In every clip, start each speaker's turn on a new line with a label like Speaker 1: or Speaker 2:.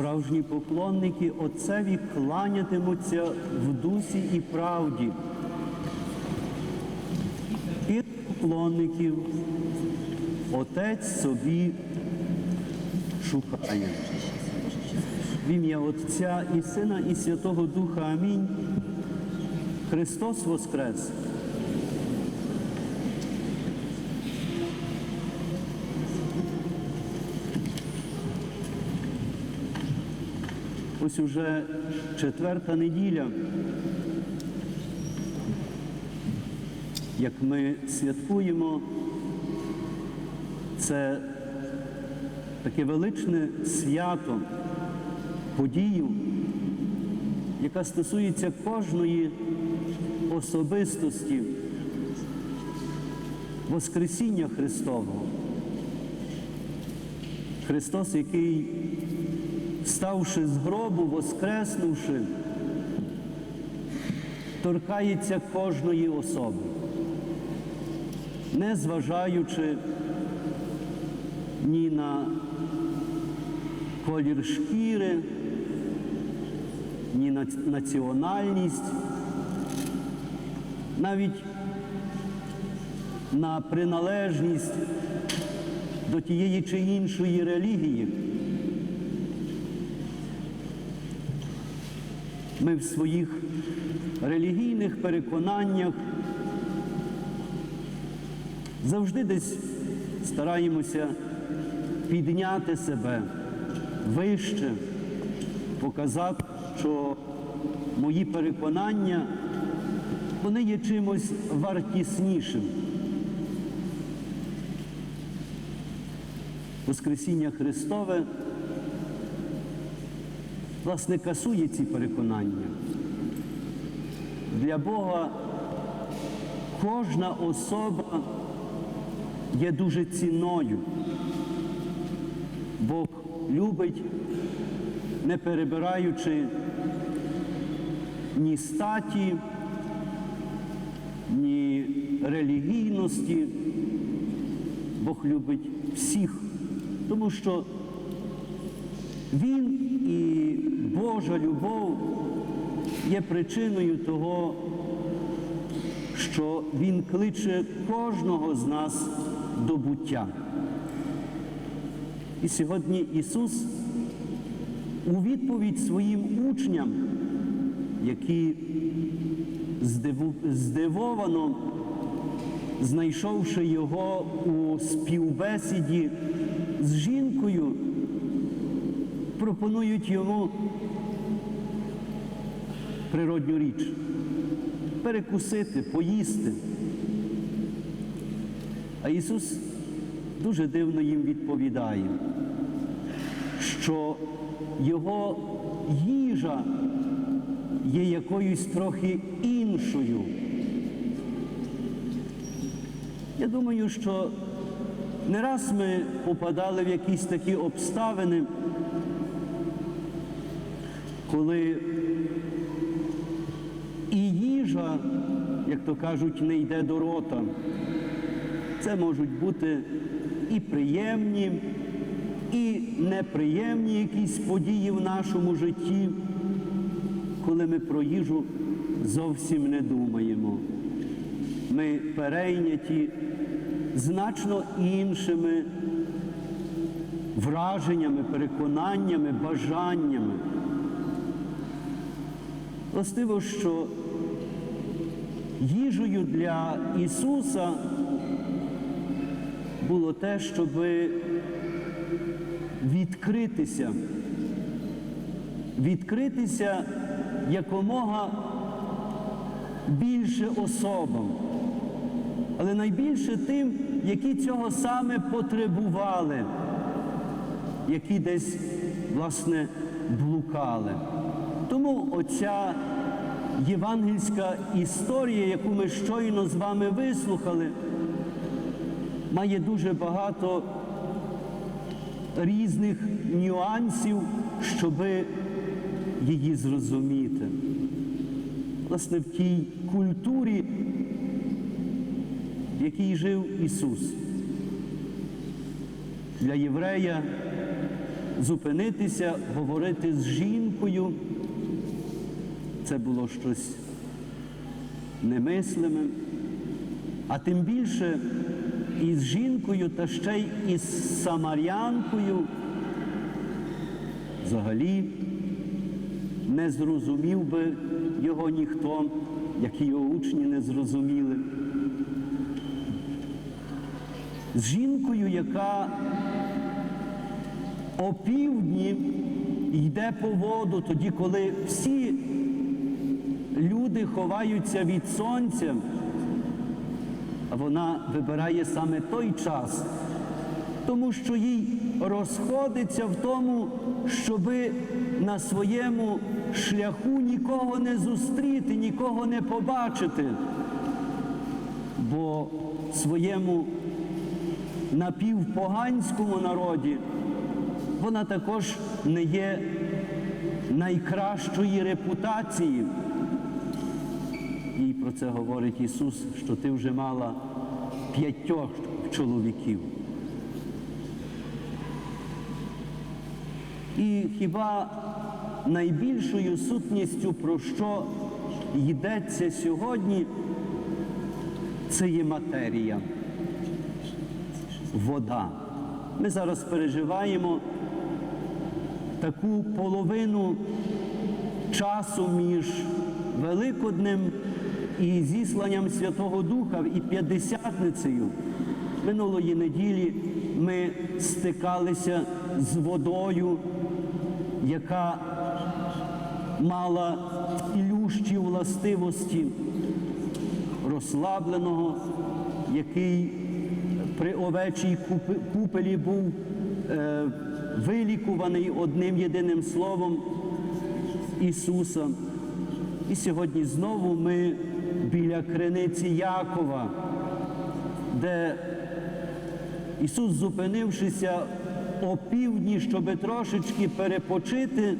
Speaker 1: Справжні поклонники Отцеві кланятимуться в дусі і правді. І поклонників Отець собі шукає. В ім'я Отця і Сина, і Святого Духа. Амінь. Христос Воскрес! Ось уже четверта неділя, як ми святкуємо це таке величне свято, подію, яка стосується кожної особистості Воскресіння Христового. Христос, який, ставши з гробу, воскреснувши, торкається кожної особи, не зважаючи ні на колір шкіри, ні на національність, навіть на приналежність до тієї чи іншої релігії. Ми в своїх релігійних переконаннях завжди десь стараємося підняти себе вище, показати, що мої переконання вони є чимось вартіснішим. Воскресіння Христове, власне, касує ці переконання. Для Бога кожна особа є дуже цінною. Бог любить, не перебираючи ні статі, ні релігійності. Бог любить всіх, тому що Він і Божа любов є причиною того, що Він кличе кожного з нас до буття. І сьогодні Ісус у відповідь своїм учням, які здивовано, знайшовши його у співбесіді з жінкою, пропонують йому природню річ перекусити, поїсти. А Ісус дуже дивно їм відповідає, що Його їжа є якоюсь трохи іншою. Я думаю, що не раз ми попадали в якісь такі обставини, коли і їжа, як то кажуть, не йде до рота. Це можуть бути і приємні, і неприємні якісь події в нашому житті, коли ми про їжу зовсім не думаємо. Ми перейняті значно іншими враженнями, переконаннями, бажаннями. Властиво, що їжею для Ісуса було те, щоб відкритися, відкритися якомога більше особам, але найбільше тим, які цього саме потребували, які десь, власне, блукали. Тому оця євангельська історія, яку ми щойно з вами вислухали, має дуже багато різних нюансів, щоб її зрозуміти. Власне, в тій культурі, в якій жив Ісус. Для єврея зупинитися, говорити з жінкою. Це було щось немислиме, а тим більше із жінкою та ще й із самарянкою взагалі не зрозумів би його ніхто, як і його учні не зрозуміли. З жінкою, яка опівдні йде по воду, тоді, коли всі люди ховаються від сонця, вона вибирає саме той час, тому що їй розходиться в тому, щоби на своєму шляху нікого не зустріти, нікого не побачити, бо своєму напівпоганському народі вона також не є найкращої репутації. І про це говорить Ісус, що ти вже мала п'ятьох чоловіків. І хіба найбільшою сутністю, про що йдеться сьогодні, це є матерія, вода. Ми зараз переживаємо таку половину часу між Великоднем і зісланням Святого Духа і П'ятдесятницею. Минулої неділі ми стикалися з водою, яка мала ілющі властивості розслабленого, який при овечій купелі був е, вилікуваний одним єдиним словом Ісуса. І сьогодні знову ми біля криниці Якова, де Ісус, зупинившися опівдні, щоб трошечки перепочити,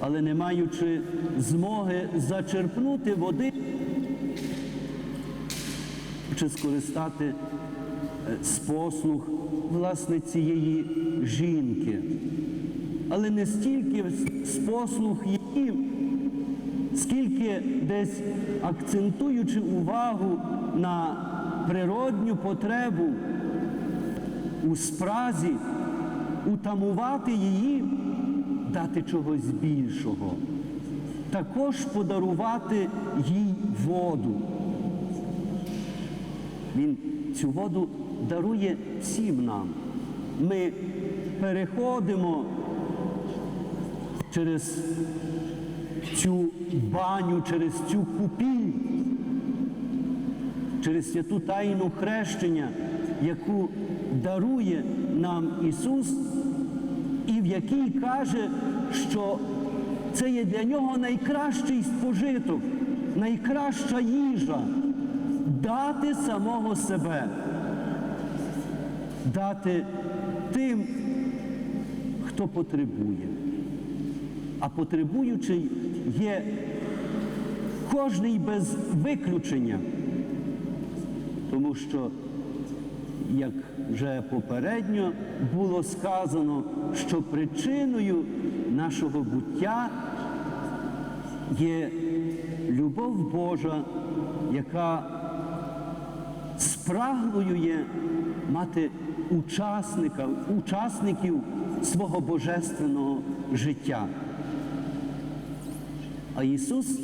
Speaker 1: але не маючи змоги зачерпнути води, чи скористати е, з послуг власне цієї жінки. Але не стільки з послуг її, скільки десь акцентуючи увагу на природню потребу у спразі, утамувати її, дати чогось більшого, також подарувати їй воду. Він цю воду дарує всім нам. Ми переходимо через цю баню, через цю купіль, через святу тайну хрещення, яку дарує нам Ісус, і в якій каже, що це є для нього найкращий спожиток, найкраща їжа дати самого себе, дати тим, хто потребує. А потребуючий є кожний без виключення, тому що, як вже попередньо було сказано, що причиною нашого буття є любов Божа, яка спраглою є мати учасника, учасників свого божественного життя. А Ісус,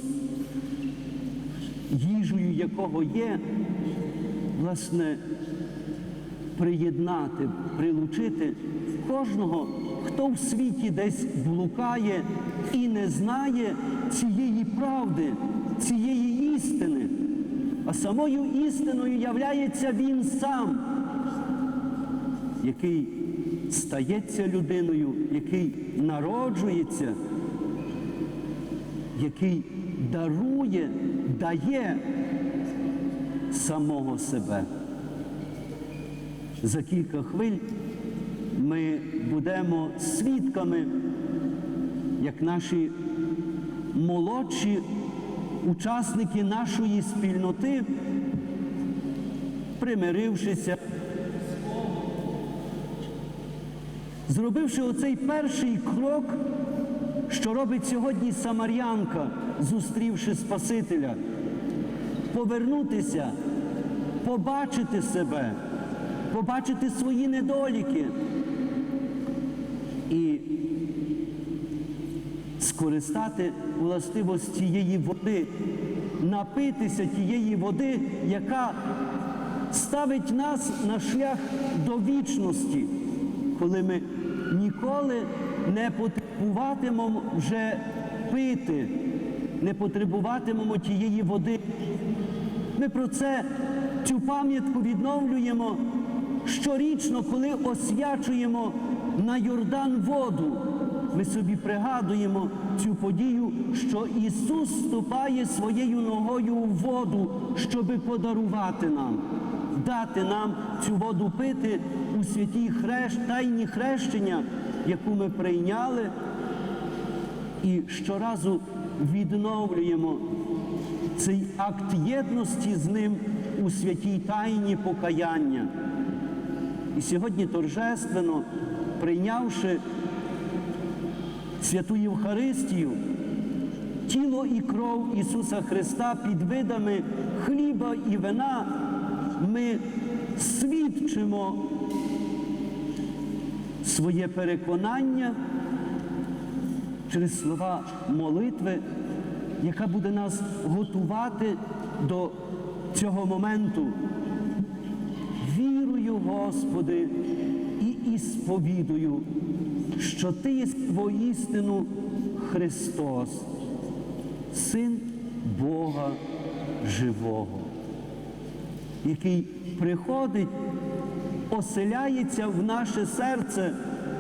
Speaker 1: їжею якого є, власне, приєднати, прилучити кожного, хто в світі десь блукає і не знає цієї правди, цієї істини. А самою істиною являється Він сам, який стається людиною, який народжується, який дарує, дає самого себе. За кілька хвиль ми будемо свідками, як наші молодші учасники нашої спільноти, примирившися, зробивши оцей перший крок, що робить сьогодні Самарянка, зустрівши Спасителя, повернутися, побачити себе, побачити свої недоліки і скористати властивость цієї води, напитися тієї води, яка ставить нас на шлях до вічності, коли ми ніколи не потребуватимемо вже пити, не потребуватимемо тієї води. Ми про це цю пам'ятку відновлюємо щорічно, коли освячуємо на Йордан воду. Ми собі пригадуємо цю подію, що Ісус ступає своєю ногою у воду, щоби подарувати нам, дати нам цю воду пити у святій хрещ, тайні хрещення, яку ми прийняли, і щоразу відновлюємо цей акт єдності з ним у святій тайні покаяння. І сьогодні торжественно, прийнявши святу Євхаристію, тіло і кров Ісуса Христа під видами хліба і вина, ми свідчимо своє переконання через слова молитви, яка буде нас готувати до цього моменту. Вірую, Господи, і ісповідую, що Ти є воістину Христос, Син Бога Живого, який приходить, оселяється в наше серце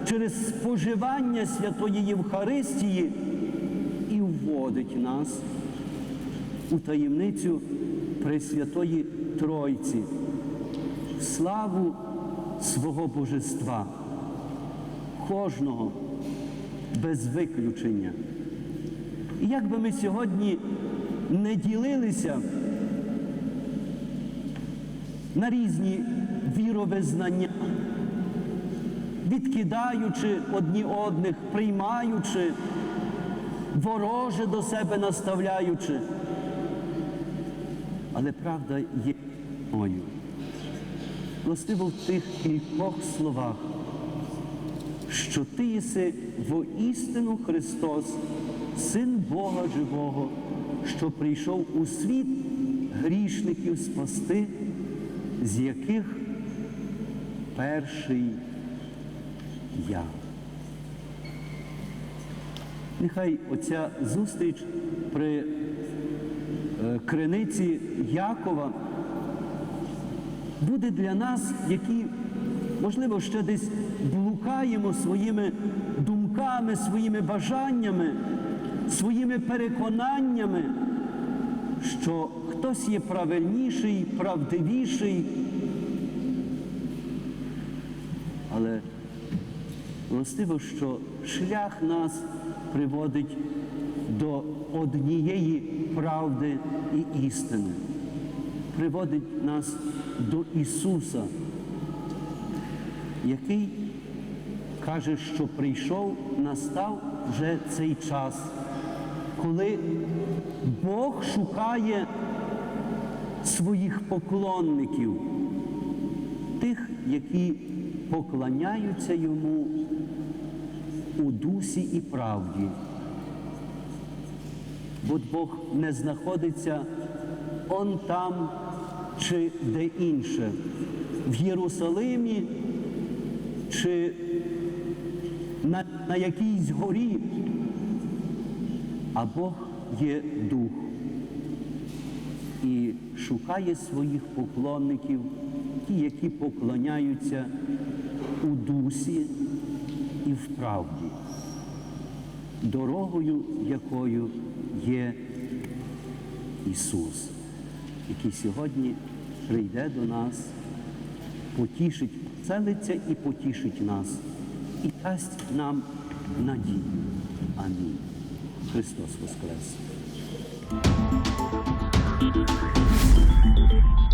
Speaker 1: через споживання святої Євхаристії і вводить нас у таємницю Пресвятої Тройці, славу свого Божества, кожного без виключення. І як би ми сьогодні не ділилися на різні віровизнання, відкидаючи одні одних, приймаючи, вороже до себе наставляючи. Але правда є мою. Властиво в тих кількох словах, що ти єси воістину Христос, Син Бога Живого, що прийшов у світ грішників спасти, з яких перший я. Нехай оця зустріч при е, криниці Якова буде для нас, які, можливо, ще десь блукаємо своїми думками, своїми бажаннями, своїми переконаннями, що хтось є правильніший, правдивіший, але властиво, що шлях нас приводить до однієї правди і істини, приводить нас до Ісуса, який каже, що прийшов, настав вже цей час, коли Бог шукає своїх поклонників, тих, які поклоняються йому у дусі і правді. Бо Бог не знаходиться он там чи де інше, в Єрусалимі чи на, на якійсь горі, а Бог є дух і шукає своїх поклонників, ті, які поклоняються у дусі і в правді, дорогою якою є Ісус, який сьогодні прийде до нас, потішить, целиться і потішить нас, і дасть нам надію. Амінь. Христос Воскрес! Thank you.